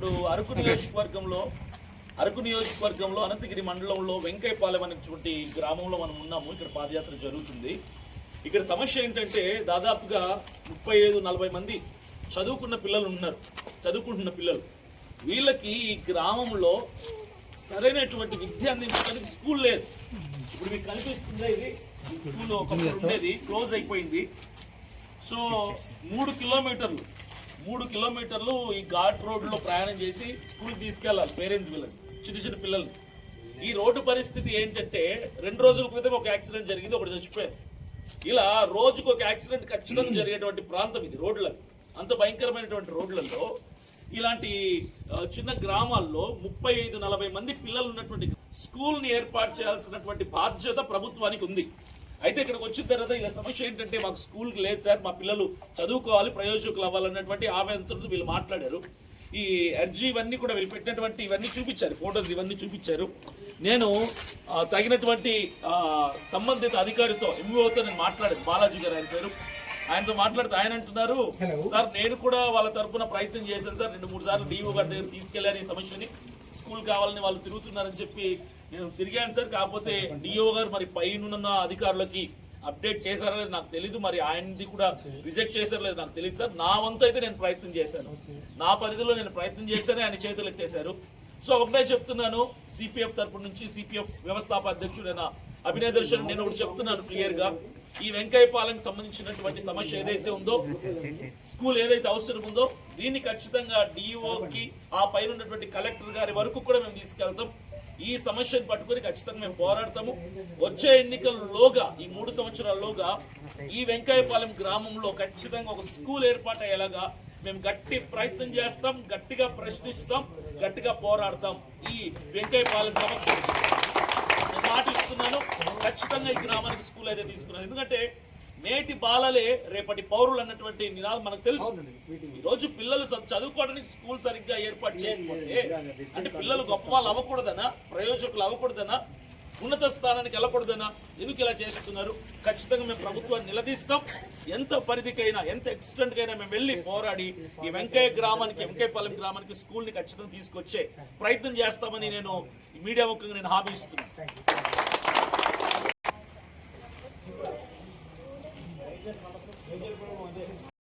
ఇప్పుడు అరకు నియోజకవర్గంలో అరకు నియోజకవర్గంలో అనంతగిరి మండలంలో వెంకయ్యపాలెం అనేటువంటి గ్రామంలో మనం ఉన్నాము. ఇక్కడ పాదయాత్ర జరుగుతుంది. ఇక్కడ సమస్య ఏంటంటే దాదాపుగా ముప్పై ఐదు నలభై మంది చదువుకున్న పిల్లలు ఉన్నారు. చదువుకుంటున్న పిల్లలు. వీళ్ళకి ఈ గ్రామంలో సరైనటువంటి విద్య అందించడానికి స్కూల్ లేదు. ఇప్పుడు మీకు కనిపిస్తుందా ఇది? స్కూల్ ఒకప్పుడు ఉండేది. క్లోజ్ అయిపోయింది. సో మూడు కిలోమీటర్లు. మూడు కిలోమీటర్లు ఈ ఘాట్ రోడ్లో ప్రయాణం చేసి స్కూల్ తీసుకెళ్ళాలి పేరెంట్స్ పిల్లలు చిన్న చిన్న పిల్లలు ఈ రోడ్డు పరిస్థితి ఏంటంటే రెండు రోజుల క్రితం ఒక యాక్సిడెంట్ జరిగింది ఒకటి చచ్చిపోయారు ఇలా రోజుకు ఒక యాక్సిడెంట్ ఖచ్చితంగా జరిగేటువంటి ప్రాంతం ఇది రోడ్లకు అంత భయంకరమైనటువంటి రోడ్లలో ఇలాంటి చిన్న గ్రామాల్లో ముప్పై ఐదు నలభై మంది పిల్లలు ఉన్నటువంటి స్కూల్ని ఏర్పాటు చేయాల్సినటువంటి బాధ్యత ప్రభుత్వానికి ఉంది. అయితే ఇక్కడికి వచ్చిన తర్వాత ఇలా సమస్య ఏంటంటే మాకు స్కూల్కి లేదు సార్ మా పిల్లలు చదువుకోవాలి ప్రయోజకులు అవ్వాలన్నటువంటి ఆవేదనతో వీళ్ళు మాట్లాడారు. ఈ ఎర్జీ ఇవన్నీ కూడా వీళ్ళు పెట్టినటువంటి ఇవన్నీ చూపించారు ఫొటోస్ ఇవన్నీ చూపించారు. నేను తగినటువంటి సంబంధిత అధికారితో ఎంఓతో నేను మాట్లాడాను. బాలాజీ గారు ఆయన పేరు. ఆయనతో మాట్లాడితే ఆయన అంటున్నారు సార్ నేను కూడా వాళ్ళ తరపున ప్రయత్నం చేశాను సార్. రెండు మూడు సార్లు డిఓ గారి దగ్గర తీసుకెళ్ళాను ఈ సమస్యని. స్కూల్ కావాలని వాళ్ళు తిరుగుతున్నారని చెప్పి నేను తిరిగాను సార్. కాకపోతే డిఓ గారు మరి పైన అధికారులకి అప్డేట్ చేశారో లేదో నాకు తెలీదు. మరి ఆయనది కూడా రిజెక్ట్ చేశారో లేదో నాకు తెలియదు సార్. నా వంతు అయితే నేను ప్రయత్నం చేశాను. నా పరిధిలో నేను ప్రయత్నం చేశానే ఆయన చేతులు ఎత్తేశారు. సో ఒకటే చెప్తున్నాను. సిపిఎఫ్ తరపు నుంచి సిపిఎఫ్ వ్యవస్థాపక అధ్యక్షుడైన అభినయ దర్శన్ నేను ఒకటి చెప్తున్నాను క్లియర్గా. ఈ వెంకయ్యపాలెంకి సంబంధించినటువంటి సమస్య ఏదైతే ఉందో స్కూల్ ఏదైతే అవసరం ఉందో దీన్ని ఖచ్చితంగా డిఓకి ఆ పైన ఉన్నటువంటి కలెక్టర్ గారి వరకు కూడా మేము తీసుకెళ్తాం. ఈ సమస్యను పట్టుకొని ఖచ్చితంగా మేము పోరాడతాము. వచ్చే ఎన్నికల్లోగా ఈ మూడు సంవత్సరాల్లోగా ఈ వెంకయ్యపాలెం గ్రామంలో ఖచ్చితంగా ఒక స్కూల్ ఏర్పాటు అయ్యేలాగా మేము గట్టి ప్రయత్నం చేస్తాం గట్టిగా ప్రశ్నిస్తాం గట్టిగా పోరాడతాం. ఈ వెంకయ్యపాలెం సమస్య పాటిస్తున్నాను ఖచ్చితంగా ఈ గ్రామానికి స్కూల్ అయితే తీసుకున్నాను ఎందుకంటే నేటి బాలలే రేపటి పౌరులు అన్నటువంటి నినాదం మనకు తెలుసు. ఈ రోజు పిల్లలు చదువుకోవడానికి స్కూల్ సరిగ్గా ఏర్పాటు చేయకపోతే అంటే పిల్లలు గొప్ప వాళ్ళు అవ్వకూడదనా? ప్రయోజకులు అవ్వకూడదనా? ఉన్నత స్థానానికి వెళ్ళకూడదనా? ఎందుకు ఇలా చేస్తున్నారు? ఖచ్చితంగా మేము ప్రభుత్వాన్ని నిలదీస్తాం. ఎంత పరిధికైనా ఎంత ఎక్స్టెంట్ కైనా మేము వెళ్ళి పోరాడి ఈ వెంకయ్య గ్రామానికి వెంకయ్యపాలెం గ్రామానికి స్కూల్ని ఖచ్చితంగా తీసుకొచ్చే ప్రయత్నం చేస్తామని నేను ఈ మీడియా ముఖంగా నేను హామీ ఇస్తున్నాను.